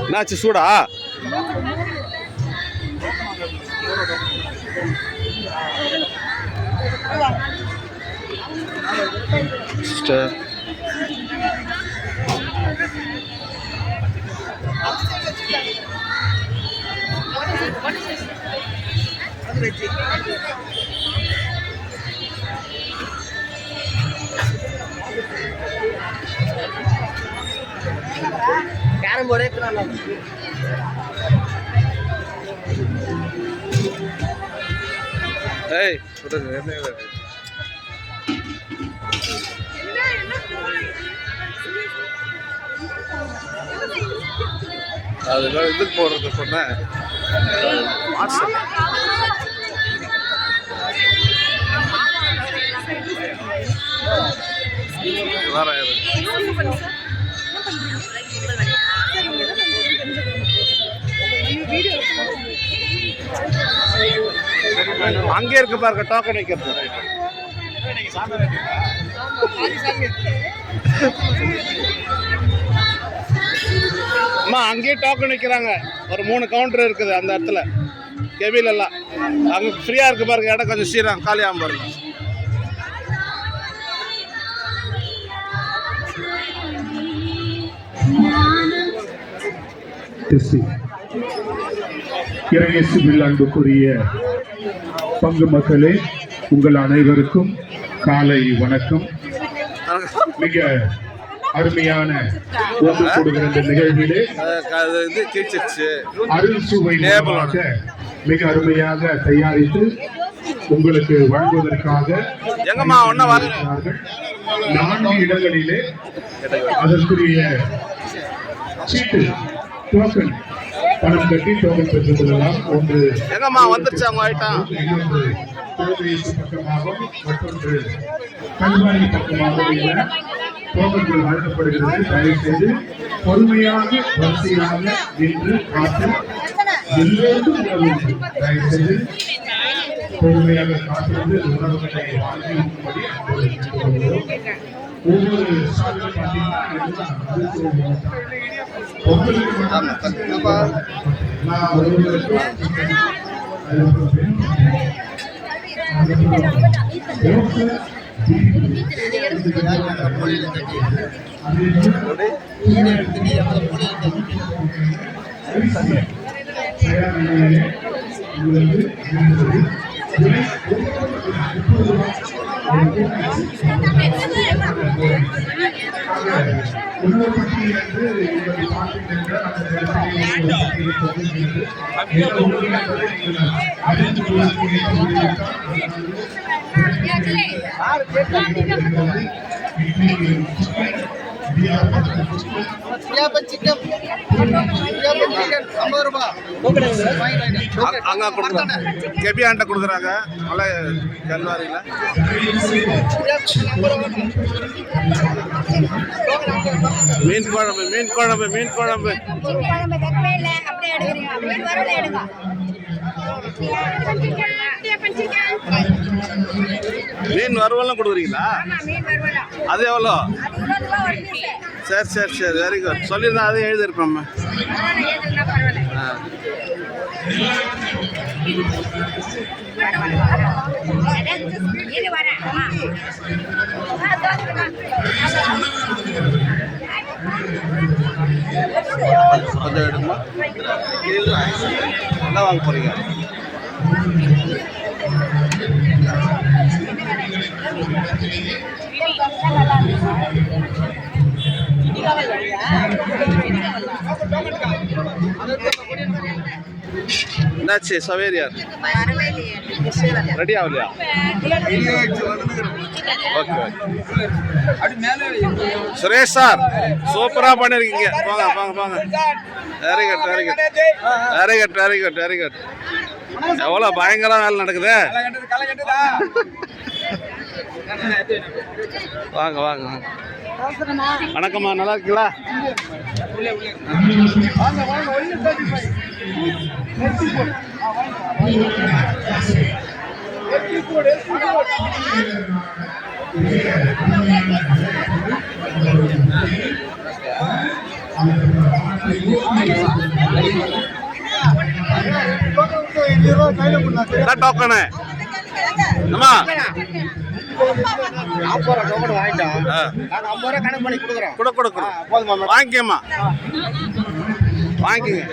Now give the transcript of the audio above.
என்னாச்சு சூடா? Sister carrom போர்டே இருக்கிறாங்க ஏய் என்ன இது? அதெல்லாம் இதுக்கு போடுறது சொன்னேன். அங்கே இருக்கு பாருங்க டோக்கன் வைக்கிறது. அம்மா அங்கேயே டோக்கன் வைக்கிறாங்க. ஒரு மூணு கவுண்டர் இருக்குது அந்த இடத்துல. கெபில் எல்லாம். அங்கே ஃப்ரீயாக இருக்கு பாருங்க இடம் கொஞ்சம் சீரம் காலியாகும் பாருங்க. கிறிஸ்து அன்புக்குரிய பங்கு மக்களே உங்கள் அனைவருக்கும் காலை வணக்கம் மிக அருமையான ஒன்று கூடுகிற இந்த நிகழ்விலே அருள் சுவை மிக அருமையாக தயாரித்து உங்களுக்கு வழங்குவதற்காக. நான்கு இடங்களிலே அதற்குரிய சீட்டு டோக்கன் பணம் கட்டி டோக்கன் பெற்றுக் கொள்ளலாம் ஒன்று எங்கம்மா வந்துருச்சு அவங்க ஐட்டம் இன்னொன்று கோவிலுக்கு பக்கமாகவும் மற்றொன்று பக்கமாகவும் உள்ள டோக்கன்கள் வழங்கப்படுகிறது. தயவு செய்து பொறுமையாக வரிசையாக நின்று காத்து எல்லோருக்கும். தயவு செய்து பொறுமையாக காத்திருந்து உணவுகளை வாங்கி உண்ணும்படி அன்போடு கேட்டுக்கொள்கிறோம். ஒவ்வொரு சாலையும் பார்த்தீங்கன்னா எல்லாம் மருத்துவ மாவட்டம். பொங்கலுக்கு மட்டும் எல்லா உறவுகளுக்கும் அதுக்கப்புறம் அங்க- கொடுக்குறாங்க கெபி ஆண்ட கொடுக்குறாங்க. மலை கல்வாரியில் மீன் குழம்பு மீன் குழம்பு மீன் குழம்பு. அப்படியே மீன் வறுவலாம் கொடுக்குறீங்களா? அது எவ்வளோ? சரி சரி சரி. வெரி குட் சொல்லியிருந்தா அதையும் பரவாயில்ல ஆ. கொஞ்சம் எடுமா என்ன வாங்க போறீங்க. என்னாச்சு? சவேரியார் வரவே இல்லையே ரெடி ஆகலையா ஓகே. சுரேஷ் சார் சூப்பராக பண்ணியிருக்கீங்க போங்க போங்க போங்க. Very good very good very good very good very good எவ்வளோ பயங்கர வேலை நடக்குது. வாங்க வாங்க வாங்க. வணக்கம்மா நல்லா இருக்கீங்களா? டோக்கனு அம்மா நாற்பது டோக்கன் வாங்கிட்டோம் நாங்கள் ஐம்பது ரூபா கணக்கு பண்ணி கொடுக்குறோம் கொடு கொடு போதுமா வாங்கிக்கம்மா வாங்கிக்கங்க